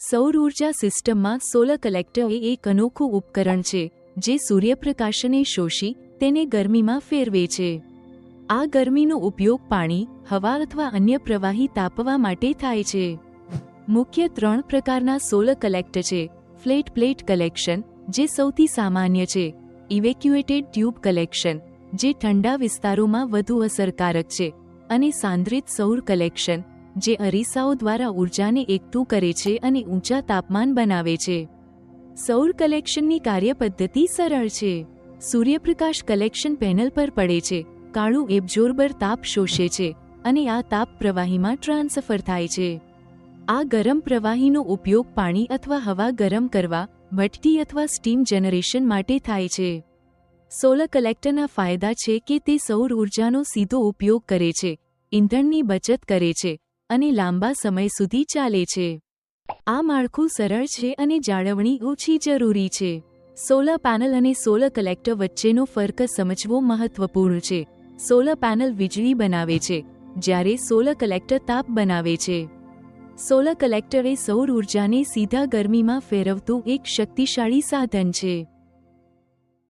સૌર ઊર્જા સિસ્ટમમાં સોલર કલેક્ટર એ એક અનોખું ઉપકરણ છે, જે સૂર્યપ્રકાશને શોષી તેને ગરમીમાં ફેરવે છે. આ ગરમીનો ઉપયોગ પાણી, હવા અથવા અન્ય પ્રવાહી તાપવા માટે થાય છે. મુખ્ય ત્રણ પ્રકારના સોલર કલેક્ટર છે, ફ્લેટ પ્લેટ કલેક્શન, જે સૌથી સામાન્ય છે, ઇવેક્યુએટેડ ટ્યુબ કલેક્શન, જે ઠંડા વિસ્તારોમાં વધુ અસરકારક છે, અને સાંદ્રિત સૌર કલેક્શન જે અરીસાઓ દ્વારા ઊર્જાને એકઠું કરે છે અને ઊંચા તાપમાન બનાવે છે. સૌર કલેક્શનની કાર્યપદ્ધતિ સરળ છે. સૂર્યપ્રકાશ કલેક્શન પેનલ પર પડે છે. કાળું એબ્ઝોર્બર તાપ શોષે છે અને આ તાપ પ્રવાહીમાં ટ્રાન્સફર થાય છે. આ ગરમ પ્રવાહીનો ઉપયોગ પાણી અથવા હવા ગરમ કરવા ભઠ્ઠી અથવા સ્ટીમ જનરેશન માટે થાય છે. સોલર કલેક્ટરના ફાયદા છે કે તે સૌર ઊર્જાનો સીધો ઉપયોગ કરે છે, ઇંધણની બચત કરે છે અને લાંબા સમય સુધી ચાલે છે. આ માળખું સરળ છે અને જાળવણી ઓછી જરૂરી છે. સોલર પેનલ અને સોલર કલેક્ટર વચ્ચેનો ફર્ક સમજવો મહત્વપૂર્ણ છે. સોલર પેનલ વીજળી બનાવે છે, જ્યારે સોલર કલેક્ટર તાપ બનાવે છે. સોલર કલેક્ટર એ સૌર ઉર્જાને સીધા ગરમીમાં ફેરવતું એક શક્તિશાળી સાધન છે.